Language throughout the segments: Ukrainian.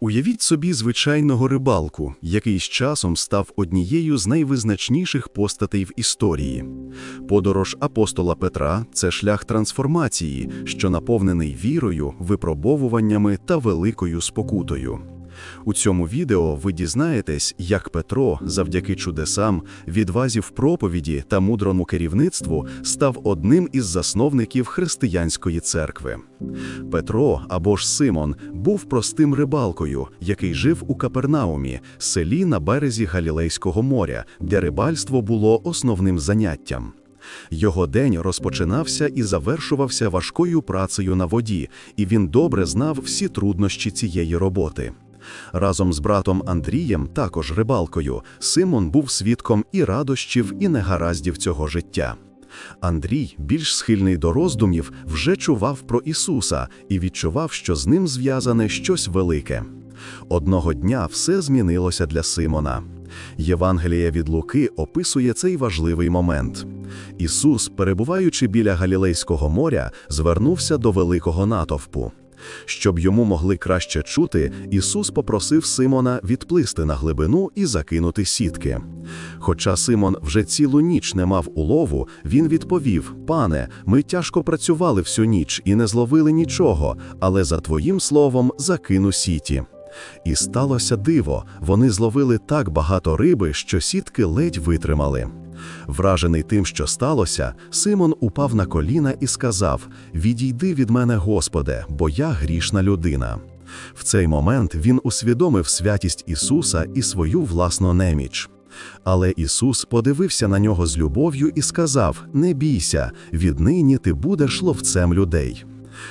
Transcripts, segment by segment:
Уявіть собі звичайного рибалку, який з часом став однією з найвизначніших постатей в історії. Подорож апостола Петра це шлях трансформації, що наповнений вірою, випробовуваннями та великою спокутою. У цьому відео ви дізнаєтесь, як Петро, завдяки чудесам, відвазі в проповіді та мудрому керівництву, став одним із засновників християнської церкви. Петро або ж Симон був простим рибалкою, який жив у Капернаумі, селі на березі Галілейського моря, де рибальство було основним заняттям. Його день розпочинався і завершувався важкою працею на воді, і він добре знав всі труднощі цієї роботи. Разом з братом Андрієм, також рибалкою, Симон був свідком і радощів, і негараздів цього життя. Андрій, більш схильний до роздумів, вже чував про Ісуса і відчував, що з ним зв'язане щось велике. Одного дня все змінилося для Симона. Євангелія від Луки описує цей важливий момент. Ісус, перебуваючи біля Галілейського моря, звернувся до великого натовпу. Щоб йому могли краще чути, Ісус попросив Симона відплисти на глибину і закинути сітки. Хоча Симон вже цілу ніч не мав улову, він відповів: Пане, ми тяжко працювали всю ніч і не зловили нічого, але за твоїм словом закину сіті. І сталося диво, вони зловили так багато риби, що сітки ледь витримали. Вражений тим, що сталося, Симон упав на коліна і сказав: Відійди від мене, Господе, бо я грішна людина. В цей момент він усвідомив святість Ісуса і свою власну неміч. Але Ісус подивився на нього з любов'ю і сказав: Не бійся, віднині ти будеш ловцем людей.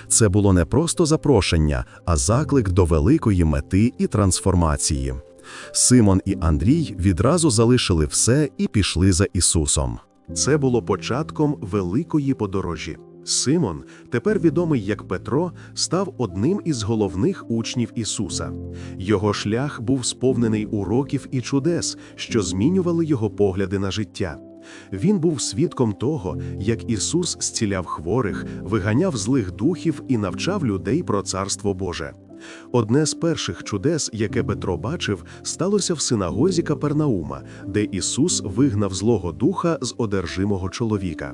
Це було не просто запрошення, а заклик до великої мети і трансформації. Симон і Андрій відразу залишили все і пішли за Ісусом. Це було початком великої подорожі. Симон, тепер відомий як Петро, став одним із головних учнів Ісуса. Його шлях був сповнений уроків і чудес, що змінювали його погляди на життя. Він був свідком того, як Ісус зціляв хворих, виганяв злих духів і навчав людей про Царство Боже. Одне з перших чудес, яке Петро бачив, сталося в синагозі Капернаума, де Ісус вигнав злого духа з одержимого чоловіка.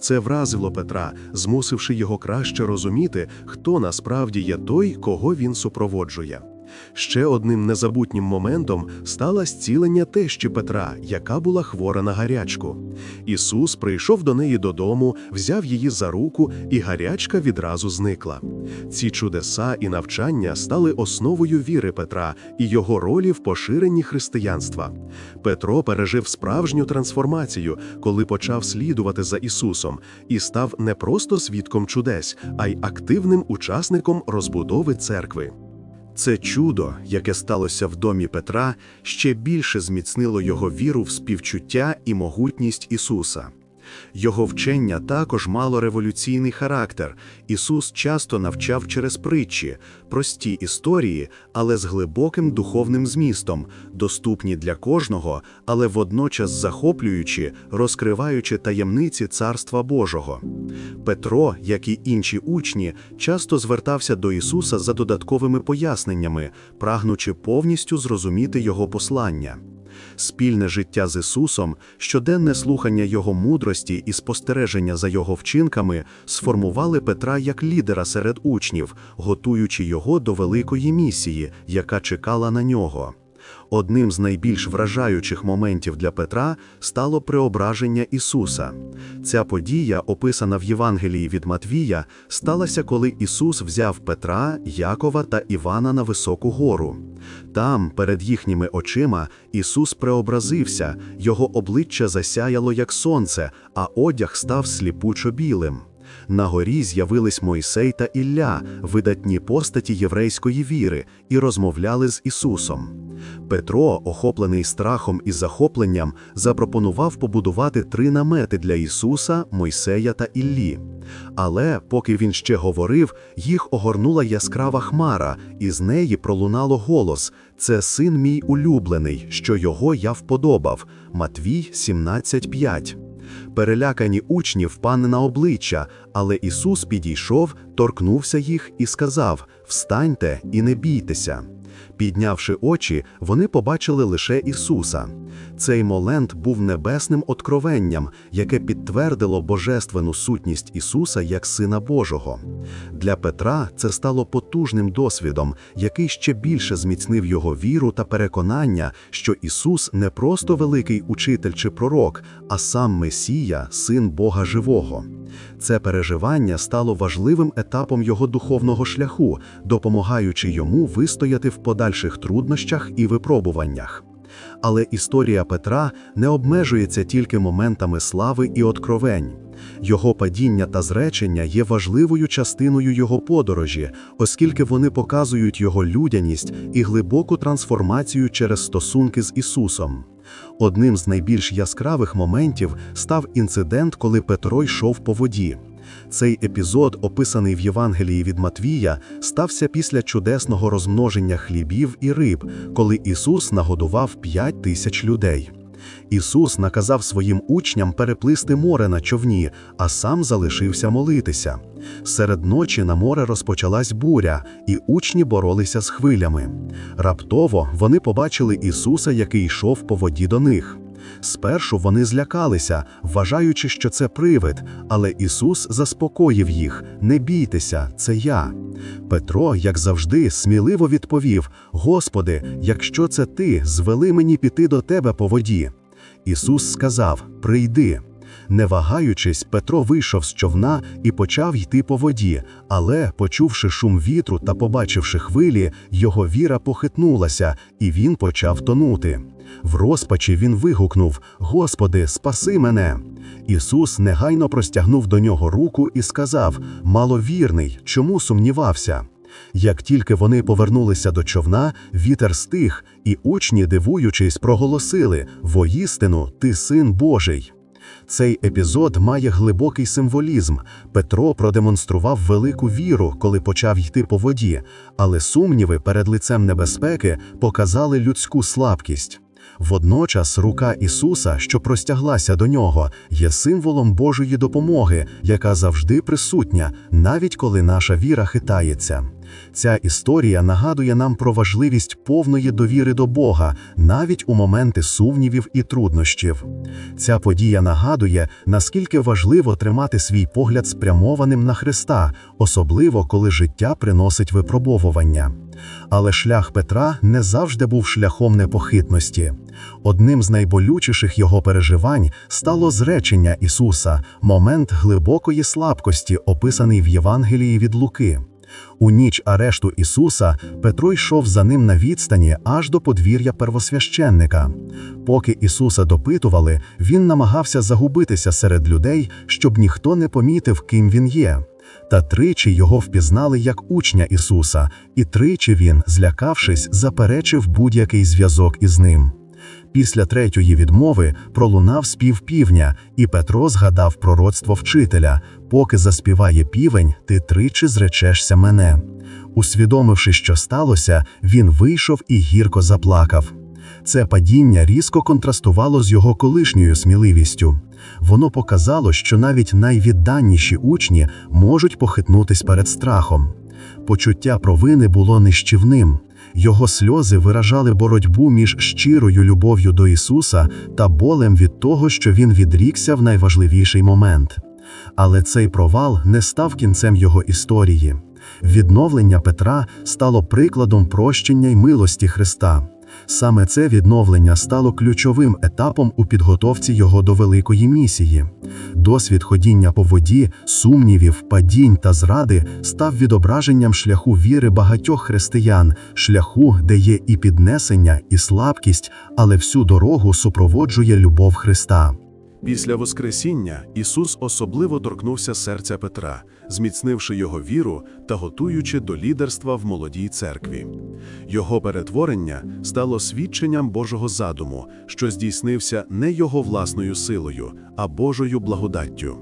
Це вразило Петра, змусивши його краще розуміти, хто насправді є той, кого він супроводжує. Ще одним незабутнім моментом стало зцілення тещі Петра, яка була хвора на гарячку. Ісус прийшов до неї додому, взяв її за руку, і гарячка відразу зникла. Ці чудеса і навчання стали основою віри Петра і його ролі в поширенні християнства. Петро пережив справжню трансформацію, коли почав слідувати за Ісусом, і став не просто свідком чудес, а й активним учасником розбудови церкви. Це чудо, яке сталося в домі Петра, ще більше зміцнило його віру в співчуття і могутність Ісуса. Його вчення також мало революційний характер. Ісус часто навчав через притчі, прості історії, але з глибоким духовним змістом, доступні для кожного, але водночас захоплюючи, розкриваючи таємниці Царства Божого. Петро, як і інші учні, часто звертався до Ісуса за додатковими поясненнями, прагнучи повністю зрозуміти Його послання. Спільне життя з Ісусом, щоденне слухання Його мудрості і спостереження за Його вчинками сформували Петра як лідера серед учнів, готуючи його до великої місії, яка чекала на нього. Одним з найбільш вражаючих моментів для Петра стало преображення Ісуса. Ця подія, описана в Євангелії від Матвія, сталася, коли Ісус взяв Петра, Якова та Івана на високу гору. Там, перед їхніми очима, Ісус преобразився, його обличчя засяяло, як сонце, а одяг став сліпучо білим. На горі з'явились Мойсей та Ілля, видатні постаті єврейської віри, і розмовляли з Ісусом. Петро, охоплений страхом і захопленням, запропонував побудувати три намети для Ісуса, Мойсея та Іллі. Але, поки він ще говорив, їх огорнула яскрава хмара, і з неї пролунало голос: Це син мій улюблений, що його я вподобав. Матвій 17.5 Перелякані учні впали на обличчя, але Ісус підійшов, торкнувся їх і сказав: Встаньте і не бійтеся. Піднявши очі, вони побачили лише Ісуса. Цей момент був небесним откровенням, яке підтвердило божественну сутність Ісуса як Сина Божого. Для Петра це стало потужним досвідом, який ще більше зміцнив його віру та переконання, що Ісус не просто великий учитель чи пророк, а сам Месія, син Бога Живого. Це переживання стало важливим етапом його духовного шляху, допомагаючи йому вистояти в подальших труднощах і випробуваннях. Але історія Петра не обмежується тільки моментами слави і откровень. Його падіння та зречення є важливою частиною його подорожі, оскільки вони показують його людяність і глибоку трансформацію через стосунки з Ісусом. Одним з найбільш яскравих моментів став інцидент, коли Петро йшов по воді. Цей епізод, описаний в Євангелії від Матвія, стався після чудесного розмноження хлібів і риб, коли Ісус нагодував п'ять тисяч людей. Ісус наказав своїм учням переплисти море на човні, а сам залишився молитися. Серед ночі на море розпочалась буря, і учні боролися з хвилями. Раптово вони побачили Ісуса, який йшов по воді до них. Спершу вони злякалися, вважаючи, що це привид, але Ісус заспокоїв їх: Не бійтеся, це я. Петро, як завжди, сміливо відповів: Господи, якщо це ти, звели мені піти до тебе по воді. Ісус сказав: Прийди. Не вагаючись, Петро вийшов з човна і почав йти по воді, але, почувши шум вітру та побачивши хвилі, його віра похитнулася, і він почав тонути. В розпачі він вигукнув: Господи, спаси мене! Ісус негайно простягнув до нього руку і сказав: Маловірний, чому сумнівався? Як тільки вони повернулися до човна, вітер стих, і учні, дивуючись, проголосили: Воістину, ти син Божий. Цей епізод має глибокий символізм. Петро продемонстрував велику віру, коли почав йти по воді, але сумніви перед лицем небезпеки показали людську слабкість. Водночас рука Ісуса, що простяглася до нього, є символом Божої допомоги, яка завжди присутня, навіть коли наша віра хитається. Ця історія нагадує нам про важливість повної довіри до Бога, навіть у моменти сумнівів і труднощів. Ця подія нагадує, наскільки важливо тримати свій погляд спрямованим на Христа, особливо коли життя приносить випробовування. Але шлях Петра не завжди був шляхом непохитності. Одним з найболючіших його переживань стало зречення Ісуса, момент глибокої слабкості, описаний в Євангелії від Луки. У ніч арешту Ісуса Петро йшов за ним на відстані аж до подвір'я первосвященника. Поки Ісуса допитували, він намагався загубитися серед людей, щоб ніхто не помітив, ким він є. Та тричі його впізнали як учня Ісуса, і тричі він, злякавшись, заперечив будь-який зв'язок із ним. Після третьої відмови пролунав спів півня, і Петро згадав пророцтво вчителя: поки заспіває півень, ти тричі зречешся мене. Усвідомивши, що сталося, він вийшов і гірко заплакав. Це падіння різко контрастувало з його колишньою сміливістю. Воно показало, що навіть найвідданіші учні можуть похитнутись перед страхом. Почуття провини було нищівним. Його сльози виражали боротьбу між щирою любов'ю до Ісуса та болем від того, що він відрікся в найважливіший момент. Але цей провал не став кінцем його історії. Відновлення Петра стало прикладом прощення й милості Христа. Саме це відновлення стало ключовим етапом у підготовці його до великої місії. Досвід ходіння по воді, сумнівів, падінь та зради став відображенням шляху віри багатьох християн, шляху, де є і піднесення, і слабкість, але всю дорогу супроводжує любов Христа. Після Воскресіння Ісус особливо торкнувся серця Петра, зміцнивши його віру та готуючи до лідерства в молодій церкві. Його перетворення стало свідченням Божого задуму, що здійснився не його власною силою, а Божою благодаттю.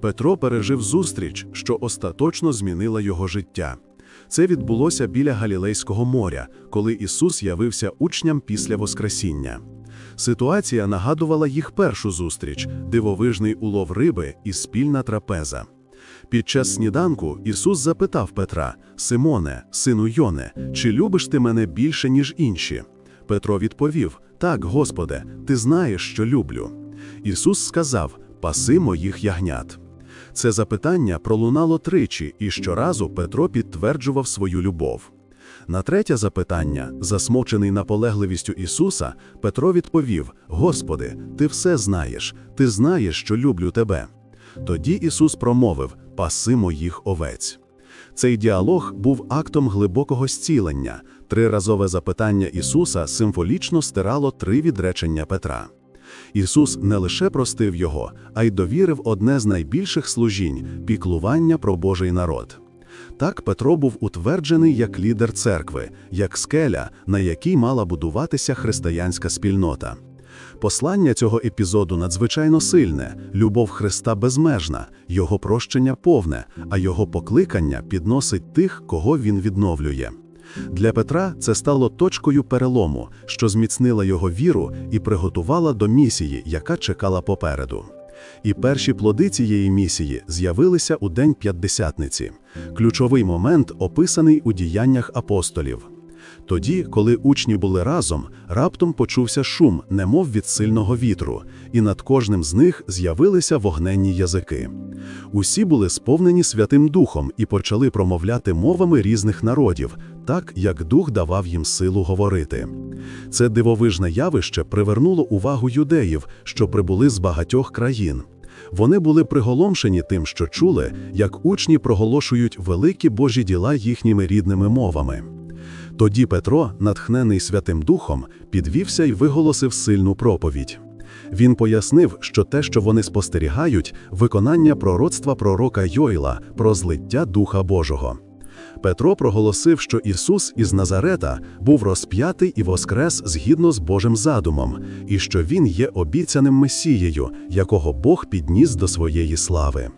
Петро пережив зустріч, що остаточно змінила його життя. Це відбулося біля Галілейського моря, коли Ісус явився учням після Воскресіння. Ситуація нагадувала їх першу зустріч, дивовижний улов риби і спільна трапеза. Під час сніданку Ісус запитав Петра: Симоне, сину Йоне, чи любиш ти мене більше, ніж інші? Петро відповів: Так, Господи, ти знаєш, що люблю. Ісус сказав: Паси моїх ягнят. Це запитання пролунало тричі, і щоразу Петро підтверджував свою любов. На третє запитання, засмучений наполегливістю Ісуса, Петро відповів: Господи, ти все знаєш, ти знаєш, що люблю тебе. Тоді Ісус промовив: Паси моїх овець. Цей діалог був актом глибокого зцілення. Триразове запитання Ісуса символічно стирало три відречення Петра. Ісус не лише простив його, а й довірив одне з найбільших служінь піклування про Божий народ. Так Петро був утверджений як лідер церкви, як скеля, на якій мала будуватися християнська спільнота. Послання цього епізоду надзвичайно сильне, любов Христа безмежна, його прощення повне, а його покликання підносить тих, кого він відновлює. Для Петра це стало точкою перелому, що зміцнила його віру і приготувала до місії, яка чекала попереду. І перші плоди цієї місії з'явилися у день п'ятдесятниці. Ключовий момент описаний у діяннях апостолів. Тоді, коли учні були разом, раптом почувся шум, немов від сильного вітру, і над кожним з них з'явилися вогненні язики. Усі були сповнені Святим Духом і почали промовляти мовами різних народів, так як Дух давав їм силу говорити. Це дивовижне явище привернуло увагу юдеїв, що прибули з багатьох країн. Вони були приголомшені тим, що чули, як учні проголошують великі Божі діла їхніми рідними мовами. Тоді Петро, натхнений Святим Духом, підвівся й виголосив сильну проповідь. Він пояснив, що те, що вони спостерігають, виконання пророцтва пророка Йойла про злиття Духа Божого. Петро проголосив, що Ісус із Назарета був розп'ятий і воскрес згідно з Божим задумом, і що Він є обіцяним Месією, якого Бог підніс до своєї слави.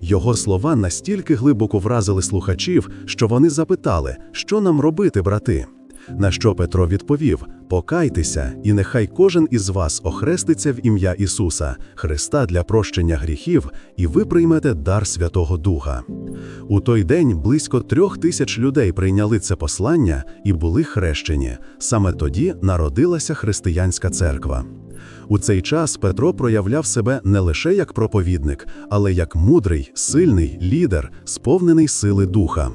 Його слова настільки глибоко вразили слухачів, що вони запитали, що нам робити, брати. На що Петро відповів: Покайтеся, і нехай кожен із вас охреститься в ім'я Ісуса, Христа для прощення гріхів, і ви приймете дар Святого Духа. У той день близько трьох тисяч людей прийняли це послання і були хрещені. Саме тоді народилася християнська церква. У цей час Петро проявляв себе не лише як проповідник, але як мудрий, сильний лідер, сповнений сили духа.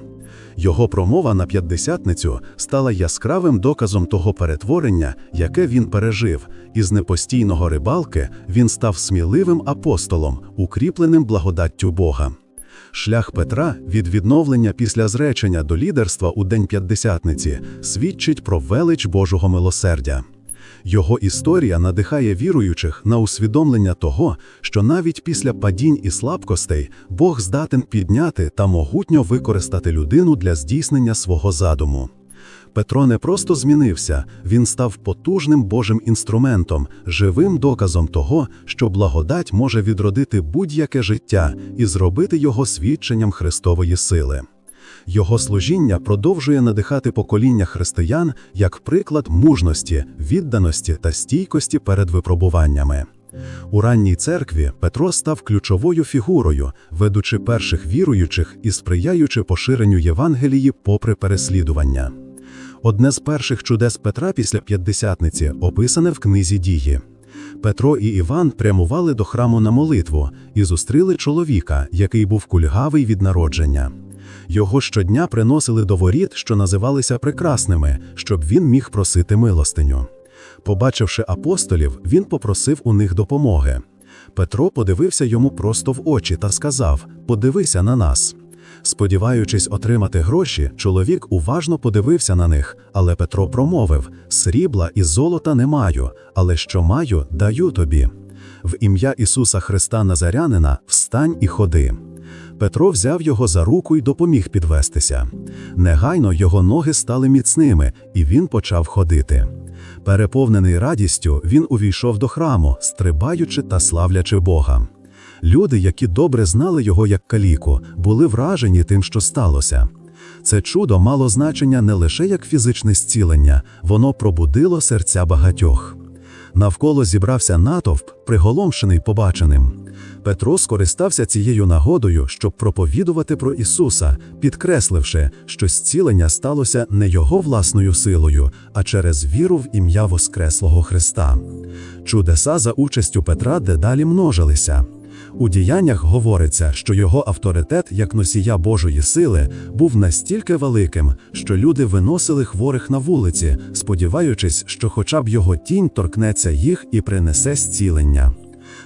Його промова на п'ятдесятницю стала яскравим доказом того перетворення, яке він пережив, і з непостійного рибалки він став сміливим апостолом, укріпленим благодаттю Бога. Шлях Петра від відновлення після зречення до лідерства у День П'ятдесятниці свідчить про велич Божого милосердя. Його історія надихає віруючих на усвідомлення того, що навіть після падінь і слабкостей Бог здатен підняти та могутньо використати людину для здійснення свого задуму. Петро не просто змінився, він став потужним Божим інструментом, живим доказом того, що благодать може відродити будь-яке життя і зробити його свідченням Христової сили. Його служіння продовжує надихати покоління християн як приклад мужності, відданості та стійкості перед випробуваннями. У ранній церкві Петро став ключовою фігурою, ведучи перших віруючих і сприяючи поширенню Євангелії попри переслідування. Одне з перших чудес Петра після п'ятдесятниці описане в книзі дії. Петро і Іван прямували до храму на молитву і зустріли чоловіка, який був кульгавий від народження. Його щодня приносили до воріт, що називалися прекрасними, щоб він міг просити милостиню. Побачивши апостолів, він попросив у них допомоги. Петро подивився йому просто в очі та сказав: Подивися на нас. Сподіваючись отримати гроші, чоловік уважно подивився на них, але Петро промовив: Срібла і золота не маю, але що маю, даю тобі. В ім'я Ісуса Христа Назарянина встань і ходи. Петро взяв його за руку й допоміг підвестися. Негайно його ноги стали міцними, і він почав ходити. Переповнений радістю, він увійшов до храму, стрибаючи та славлячи Бога. Люди, які добре знали його як каліку, були вражені тим, що сталося. Це чудо мало значення не лише як фізичне зцілення, воно пробудило серця багатьох. Навколо зібрався натовп, приголомшений побаченим. Петро скористався цією нагодою, щоб проповідувати про Ісуса, підкресливши, що зцілення сталося не його власною силою, а через віру в ім'я Воскреслого Христа. Чудеса за участю Петра дедалі множилися. У діяннях говориться, що його авторитет як носія Божої сили був настільки великим, що люди виносили хворих на вулиці, сподіваючись, що хоча б його тінь торкнеться їх і принесе зцілення.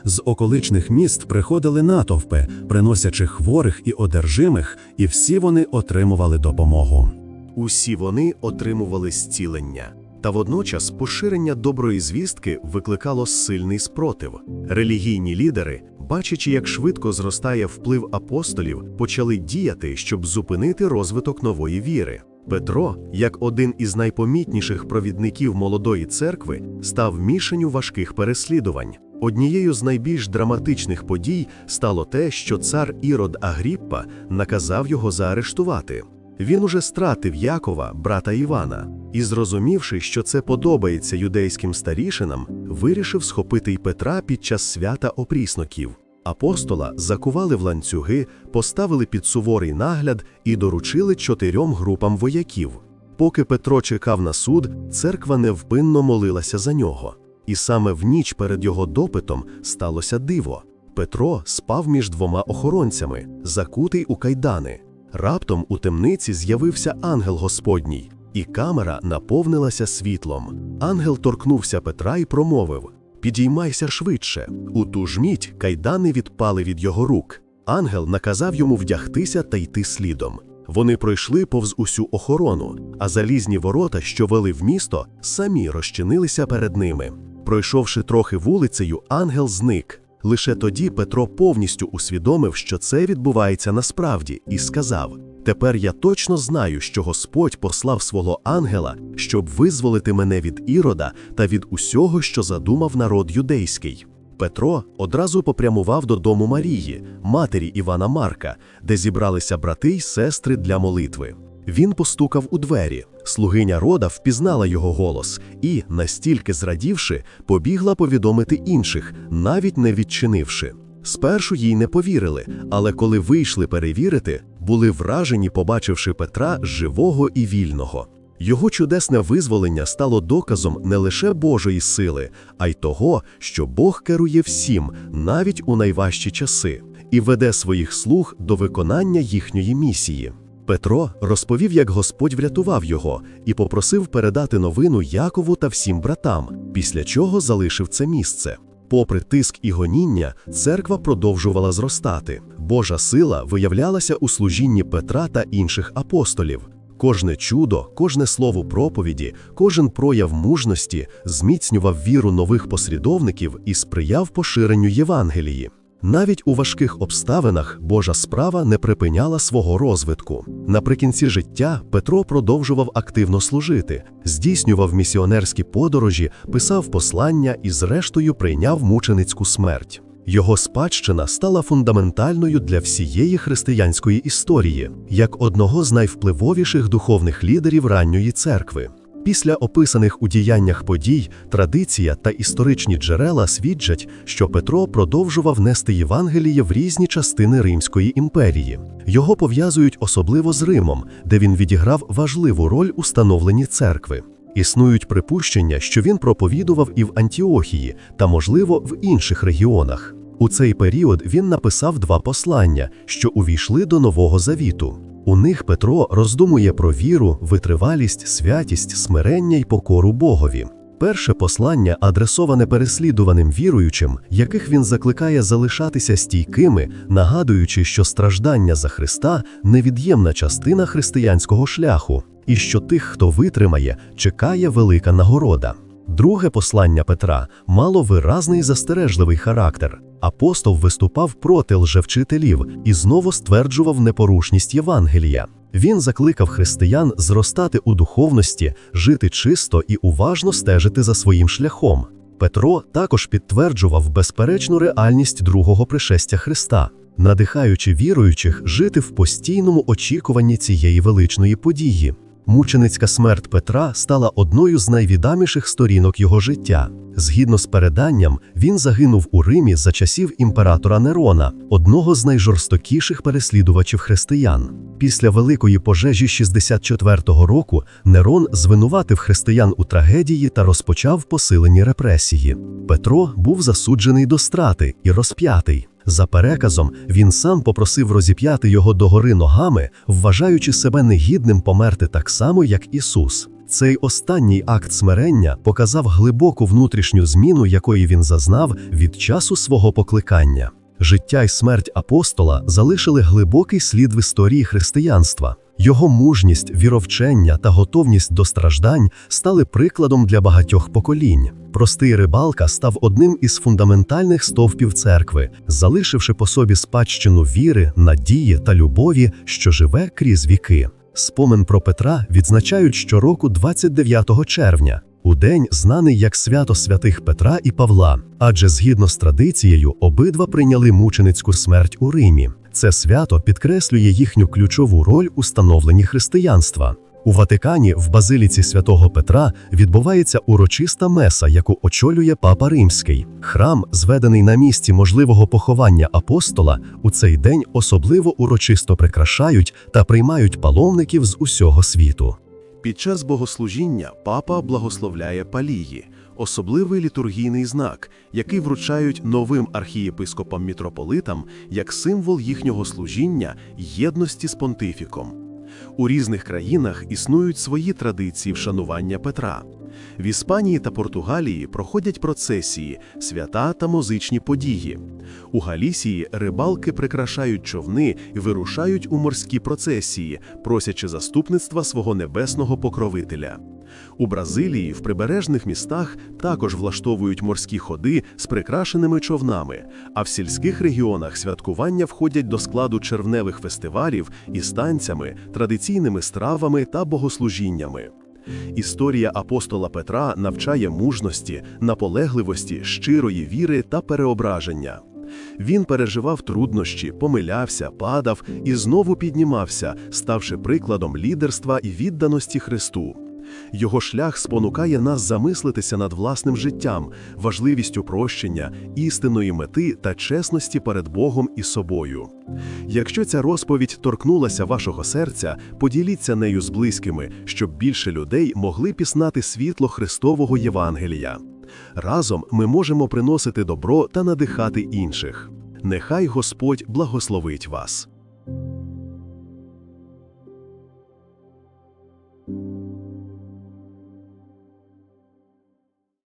З околичних міст приходили натовпи, приносячи хворих і одержимих, і всі вони отримували допомогу. Усі вони отримували зцілення. Та водночас поширення доброї звістки викликало сильний спротив. Релігійні лідери, бачачи, як швидко зростає вплив апостолів, почали діяти, щоб зупинити розвиток нової віри. Петро, як один із найпомітніших провідників молодої церкви, став мішенню важких переслідувань. Однією з найбільш драматичних подій стало те, що цар Ірод Агріппа наказав його заарештувати. Він уже стратив Якова, брата Івана, і, зрозумівши, що це подобається юдейським старішинам, вирішив схопити й Петра під час свята опрісноків. Апостола закували в ланцюги, поставили під суворий нагляд і доручили чотирьом групам вояків. Поки Петро чекав на суд, церква невпинно молилася за нього. І саме в ніч перед його допитом сталося диво. Петро спав між двома охоронцями, закутий у кайдани. Раптом у темниці з'явився ангел Господній, і камера наповнилася світлом. Ангел торкнувся Петра і промовив: Підіймайся швидше. У ту ж мідь кайдани відпали від його рук. Ангел наказав йому вдягтися та йти слідом. Вони пройшли повз усю охорону, а залізні ворота, що вели в місто, самі розчинилися перед ними. Пройшовши трохи вулицею, ангел зник. Лише тоді Петро повністю усвідомив, що це відбувається насправді, і сказав: Тепер я точно знаю, що Господь послав свого ангела, щоб визволити мене від ірода та від усього, що задумав народ юдейський. Петро одразу попрямував до дому Марії, матері Івана Марка, де зібралися брати й сестри для молитви. Він постукав у двері. Слугиня рода впізнала його голос і, настільки зрадівши, побігла повідомити інших, навіть не відчинивши. Спершу їй не повірили, але коли вийшли перевірити, були вражені, побачивши Петра живого і вільного. Його чудесне визволення стало доказом не лише Божої сили, а й того, що Бог керує всім, навіть у найважчі часи, і веде своїх слуг до виконання їхньої місії. Петро розповів, як Господь врятував його, і попросив передати новину Якову та всім братам, після чого залишив це місце. Попри тиск і гоніння, церква продовжувала зростати. Божа сила виявлялася у служінні Петра та інших апостолів. Кожне чудо, кожне слово проповіді, кожен прояв мужності зміцнював віру нових послідовників і сприяв поширенню Євангелії. Навіть у важких обставинах Божа справа не припиняла свого розвитку. Наприкінці життя Петро продовжував активно служити, здійснював місіонерські подорожі, писав послання і, зрештою, прийняв мученицьку смерть. Його спадщина стала фундаментальною для всієї християнської історії, як одного з найвпливовіших духовних лідерів ранньої церкви. Після описаних у діяннях подій, традиція та історичні джерела свідчать, що Петро продовжував нести Євангеліє в різні частини Римської імперії. Його пов'язують особливо з Римом, де він відіграв важливу роль у становленні церкви. Існують припущення, що він проповідував і в Антіохії та, можливо, в інших регіонах. У цей період він написав два послання, що увійшли до Нового Завіту. У них Петро роздумує про віру, витривалість, святість, смирення й покору Богові. Перше послання адресоване переслідуваним віруючим, яких він закликає залишатися стійкими, нагадуючи, що страждання за Христа невід'ємна частина християнського шляху, і що тих, хто витримає, чекає велика нагорода. Друге послання Петра мало виразний застережливий характер. Апостол виступав проти лжевчителів і знову стверджував непорушність Євангелія. Він закликав християн зростати у духовності, жити чисто і уважно стежити за своїм шляхом. Петро також підтверджував безперечну реальність другого пришестя Христа, надихаючи віруючих жити в постійному очікуванні цієї величної події. Мученицька смерть Петра стала одною з найвідоміших сторінок його життя. Згідно з переданням, він загинув у Римі за часів імператора Нерона, одного з найжорстокіших переслідувачів християн. Після великої пожежі 64-го року Нерон звинуватив християн у трагедії та розпочав посилені репресії. Петро був засуджений до страти і розп'ятий. За переказом, він сам попросив розіп'яти його догори ногами, вважаючи себе негідним померти так само, як Ісус. Цей останній акт смирення показав глибоку внутрішню зміну, якої він зазнав від часу свого покликання. Життя й смерть апостола залишили глибокий слід в історії християнства. Його мужність, віровчення та готовність до страждань стали прикладом для багатьох поколінь. Простий рибалка став одним із фундаментальних стовпів церкви, залишивши по собі спадщину віри, надії та любові, що живе крізь віки. Спомин про Петра відзначають щороку 29 червня, у день знаний як свято святих Петра і Павла, адже згідно з традицією обидва прийняли мученицьку смерть у Римі. Це свято підкреслює їхню ключову роль у становленні християнства. У Ватикані в базиліці святого Петра відбувається урочиста меса, яку очолює Папа Римський. Храм, зведений на місці можливого поховання апостола, у цей день особливо урочисто прикрашають та приймають паломників з усього світу. Під час богослужіння папа благословляє палії, особливий літургійний знак, який вручають новим архієпископам-мітрополитам як символ їхнього служіння єдності з понтифіком. У різних країнах існують свої традиції вшанування Петра. В Іспанії та Португалії проходять процесії, свята та музичні події. У Галісії рибалки прикрашають човни і вирушають у морські процесії, просячи заступництва свого небесного покровителя. У Бразилії в прибережних містах також влаштовують морські ходи з прикрашеними човнами, а в сільських регіонах святкування входять до складу червневих фестивалів із танцями, традиційними стравами та богослужіннями. Історія апостола Петра навчає мужності, наполегливості, щирої віри та переображення. Він переживав труднощі, помилявся, падав і знову піднімався, ставши прикладом лідерства і відданості Христу. Його шлях спонукає нас замислитися над власним життям, важливістю прощення, істинної мети та чесності перед Богом і собою. Якщо ця розповідь торкнулася вашого серця, поділіться нею з близькими, щоб більше людей могли пізнати світло Христового Євангелія. Разом ми можемо приносити добро та надихати інших. Нехай Господь благословить вас.